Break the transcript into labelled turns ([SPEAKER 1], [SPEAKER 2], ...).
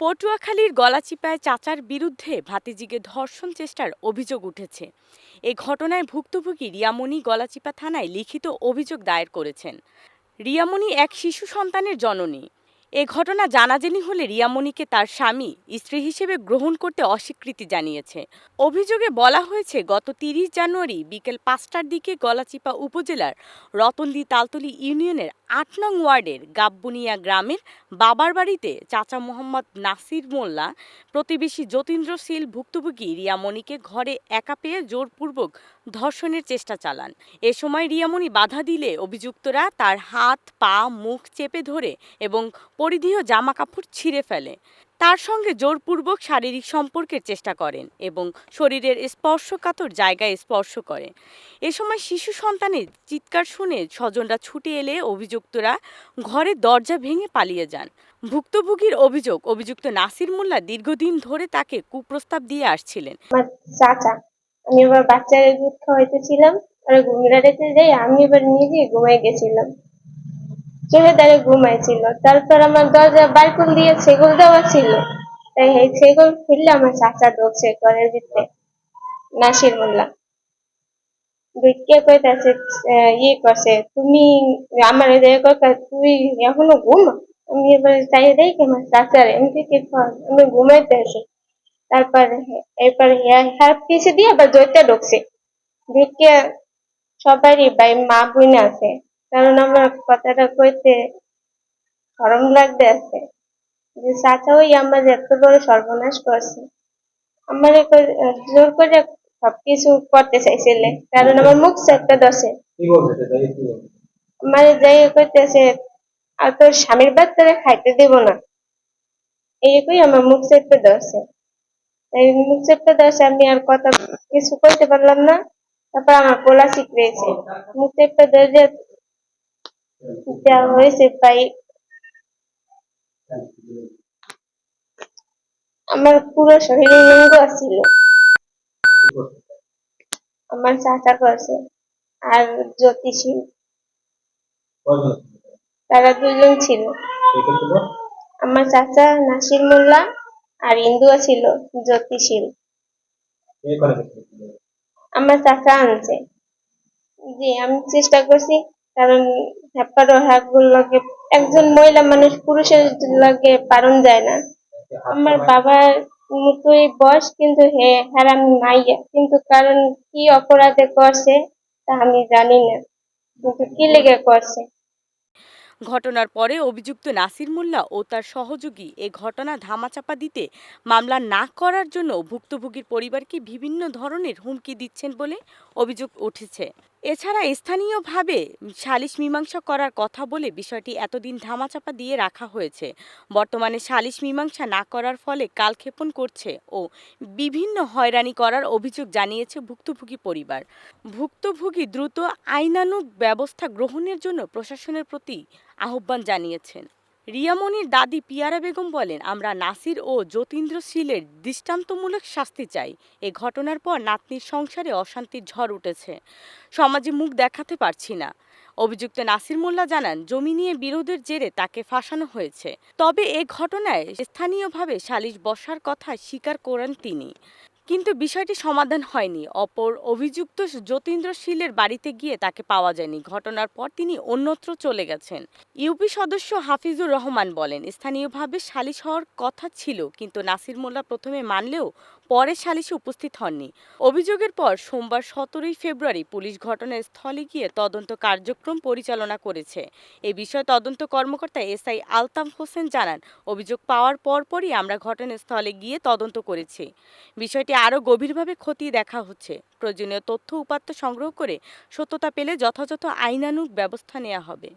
[SPEAKER 1] পটুয়াখালীর গলাচিপায় চাচার বিরুদ্ধে ভাতিজিকে ধর্ষণ চেষ্টার অভিযোগ উঠেছে। এ ঘটনায় ভুক্তভোগী রিয়ামণি গলাচিপা থানায় লিখিত অভিযোগ দায়ের করেছেন। রিয়ামণি এক শিশু সন্তানের জননী। এ ঘটনা জানাজানি হলে রিয়ামণিকে তার স্বামী, স্ত্রী হিসেবে গ্রহণ করতে অস্বীকৃতি জানিয়েছে। অভিযোগে বলা হয়েছে, গত তিরিশ জানুয়ারি বিকেল পাঁচটার দিকে গলাচিপা উপজেলার রতনদি তালতলি ইউনিয়নের আট নং ওয়ার্ডের গাব্বুনিয়া গ্রামের বাবার বাড়িতে চাচা মোহাম্মদ নাসির মোল্লা, প্রতিবেশী যতীন্দ্র শীল, ভুক্তভোগী রিয়ামণিকে ঘরে একা পেয়ে জোরপূর্বক ধর্ষণের চেষ্টা চালান। এ সময় রিয়ামণি বাধা দিলে অভিযুক্তরা তার হাত, পা, মুখ চেপে ধরে এবং পরিধেয় জামা কাপড় ছিঁড়ে ফেলে। তার সঙ্গে জোরপূর্বক শারীরিক সম্পর্কের চেষ্টা করেন এবং শরীরের স্পর্শকাতর জায়গায় স্পর্শ করে। এ সময় শিশু সন্তানের চিৎকার শুনে স্বজনরা ছুটে এলে অভিযুক্তরা ঘরে দরজা ভেঙে পালিয়ে যান। ভুক্তভোগীর অভিযোগ, অভিযুক্ত নাসির মোল্লা দীর্ঘদিন ধরে তাকে কুপ্রস্তাব দিয়ে আসছিলেন।
[SPEAKER 2] চাচা, আমি এবার বাচ্চার দুধ খাওয়াইতেছিলাম আর যাই, আমি এবার নিজে ঘুমাই গেছিলাম। চোখে দাঁড়ে ঘুমাইছিল। তারপর আমার দরজা বাইকুল দিয়ে সেগুল দেওয়া ছিল। তাই এই সেগুল খুললে আমার চাচা ঢুকছে ঘরের ভিতরে। নাসির মোল্লা। কে কইতাছে ইয়ে করছে, তুমি আমার তুই এখনও ঘুম? আমি এবার চাই দেখি আমার চাচার, এমনি কি আমি ঘুমাইতে আসি তারপর এরপর হ্যাঁ পিছিয়ে দিয়ে আবার জয়টা ঢুকছে। ঢুকে সবারই ভাই মা বোন আছে। কারণ আমার কথাটা কইতে সরম লাগতে আছে যে চাচা ওই আমার এত বড় সর্বনাশ করছে। আমার জোর করে সবকিছু করতে চাইছিলে। কারণ আমার মুখ একটা দশে আমার যাই কইতেছে আর তোর স্বামীর বাচ্চারা খাইতে দেব না। এইরকমই আমার মুখ চেপে ধরছে এই মুখ চেপে ধরছে আমি আর কথা কিছু করতে পারলাম না। তারপর আমার পোলা শিখরেছে মুখ চেপে ধরে যে যা হয়েছে তাই আমার পুরো শরীরে লিঙ্গ ছিল আমার চাচা করছে আর জ্যোতিষী তারা দুজন ছিল আমার চাচা নাসির মোল্লা আর ইন্দুও ছিল
[SPEAKER 3] গেছে
[SPEAKER 2] আমার চাচা আনছে জি আমি চেষ্টা করছি কারণ হ্যাপারও হ্যাকগুলো লাগে, একজন মহিলা মানুষ পুরুষের লাগে পারণ যায় না। আমার বাবার মতোই বয়স, কিন্তু হে হারাম মাইয়া, কিন্তু কারণ কি অপরাধে করছে তা আমি জানি না। কিন্তু কি লেগে করছে?
[SPEAKER 1] ঘটনার পরে অভিযুক্ত নাসির মোল্লা ও তার সহযোগী এ ঘটনা ধামাচাপা দিতে মামলা না করার জন্য ভুক্তভোগীর পরিবারকে বিভিন্ন ধরনের হুমকি দিচ্ছেন বলে অভিযোগ উঠেছে। এছাড়া স্থানীয়ভাবে সালিশ মীমাংসা করার কথা বলে বিষয়টি এতদিন ধামাচাপা দিয়ে রাখা হয়েছে। বর্তমানে সালিশ মীমাংসা না করার ফলে কালক্ষেপণ করছে ও বিভিন্ন হয়রানি করার অভিযোগ জানিয়েছে ভুক্তভোগী পরিবার। ভুক্তভোগী দ্রুত আইনানুগ ব্যবস্থা গ্রহণের জন্য প্রশাসনের প্রতি আহ্বান জানিয়েছেন। রিয়ামণির দাদি পিয়ারা বেগম বলেন, আমরা নাসির ও যতীন্দ্র শীলের দৃষ্টান্তমূলক শাস্তি চাই। এ ঘটনার পর নাতনির সংসারে অশান্তির ঝড় উঠেছে। সমাজে মুখ দেখাতে পারছি না। অভিযুক্ত নাসির মোল্লা জানান, জমি নিয়ে বিরোধের জেরে তাকে ফাঁসানো হয়েছে। তবে এ ঘটনায় স্থানীয়ভাবে সালিশ বসার কথা স্বীকার করেন তিনি। কিন্তু বিষয়টি সমাধান হয়নি। অপর অভিযুক্ত যতীন্দ্র শীলের বাড়িতে গিয়ে তাকে পাওয়া যায়নি। ঘটনার পর তিনি অন্যত্র চলে গেছেন। ইউপি সদস্য হাফিজুর রহমান বলেন, স্থানীয়ভাবে সালিশ হওয়ার কথা ছিল, কিন্তু নাসির মোল্লা প্রথমে মানলেও পরে সালিশে উপস্থিত হননি। অভিযোগের পর সোমবার সতেরোই ফেব্রুয়ারি পুলিশ ঘটনাস্থলে গিয়ে তদন্ত কার্যক্রম পরিচালনা করেছে। এ বিষয়ে তদন্ত কর্মকর্তা এসআই আলতাম হোসেন জানান, অভিযোগ পাওয়ার পরপরই আমরা ঘটনাস্থলে গিয়ে তদন্ত করেছি। বিষয়টি আরও গভীরভাবে খতিয়ে দেখা হচ্ছে। প্রয়োজনীয় তথ্য উপাত্ত সংগ্রহ করে সত্যতা পেলে যথাযথ আইনানুগ ব্যবস্থা নেওয়া হবে।